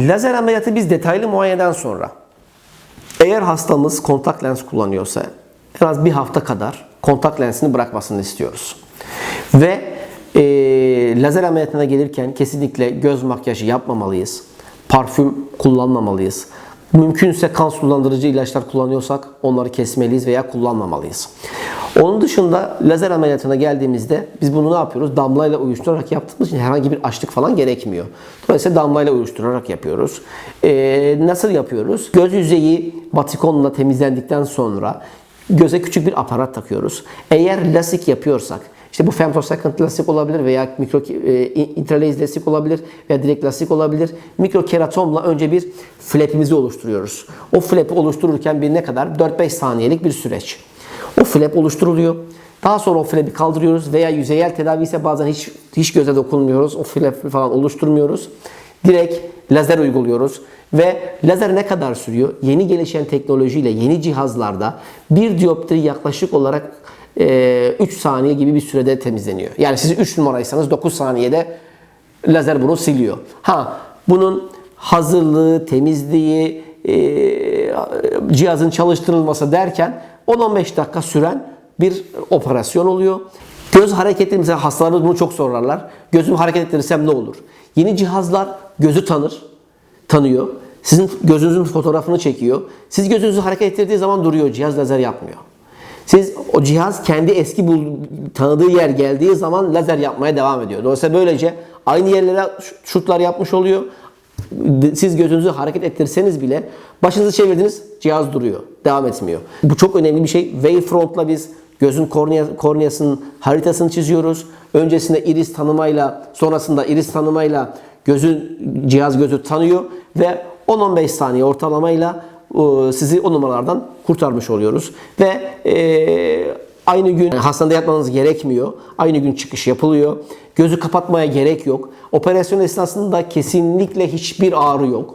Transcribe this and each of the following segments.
Lazer ameliyatı biz detaylı muayeneden sonra eğer hastamız kontak lens kullanıyorsa en az bir hafta kadar kontak lensini bırakmasını istiyoruz. Ve e, lazer ameliyatına gelirken kesinlikle göz makyajı yapmamalıyız. Parfüm kullanmamalıyız. Mümkünse kan sulandırıcı ilaçlar kullanıyorsak onları kesmeliyiz veya kullanmamalıyız. Onun dışında lazer ameliyatına geldiğimizde biz bunu ne yapıyoruz? Damlayla uyuşturarak yaptığımız için herhangi bir açlık falan gerekmiyor. Dolayısıyla damlayla uyuşturarak yapıyoruz. Ee, nasıl yapıyoruz? Göz yüzeyi batikonla temizlendikten sonra göze küçük bir aparat takıyoruz. Eğer lasik yapıyorsak işte bu femtosecond lastik olabilir veya mikro e, intralaser lastik olabilir veya direkt lastik olabilir. Mikrokeratomla önce bir flapimizi oluşturuyoruz. O flap'i oluştururken bir ne kadar? 4-5 saniyelik bir süreç. O flap oluşturuluyor. Daha sonra o flap'i kaldırıyoruz veya yüzeyel tedavi ise bazen hiç hiç göze dokunmuyoruz. O flap falan oluşturmuyoruz. Direkt lazer uyguluyoruz. Ve lazer ne kadar sürüyor? Yeni gelişen teknolojiyle yeni cihazlarda bir dioptri yaklaşık olarak e, 3 saniye gibi bir sürede temizleniyor. Yani siz 3 numaraysanız 9 saniyede lazer bunu siliyor. Ha bunun hazırlığı, temizliği, e, cihazın çalıştırılması derken 10-15 dakika süren bir operasyon oluyor. Göz hareketleri mesela hastalarımız bunu çok sorarlar. Gözümü hareket ettirirsem ne olur? Yeni cihazlar gözü tanır, tanıyor. Sizin gözünüzün fotoğrafını çekiyor. Siz gözünüzü hareket ettirdiği zaman duruyor. Cihaz lazer yapmıyor. Siz o cihaz kendi eski bul, tanıdığı yer geldiği zaman lazer yapmaya devam ediyor. Dolayısıyla böylece aynı yerlere şutlar yapmış oluyor. Siz gözünüzü hareket ettirseniz bile başınızı çevirdiniz cihaz duruyor. Devam etmiyor. Bu çok önemli bir şey. Wavefront'la biz gözün kornea, korneasının haritasını çiziyoruz. Öncesinde iris tanımayla sonrasında iris tanımayla gözün cihaz gözü tanıyor ve 10-15 saniye ortalamayla e, sizi o numaralardan kurtarmış oluyoruz. Ve e, aynı gün hastanede yatmanız gerekmiyor. Aynı gün çıkış yapılıyor. Gözü kapatmaya gerek yok. Operasyon esnasında kesinlikle hiçbir ağrı yok.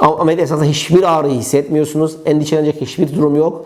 Ameliyat esnasında hiçbir ağrı hissetmiyorsunuz. Endişelenecek hiçbir durum yok.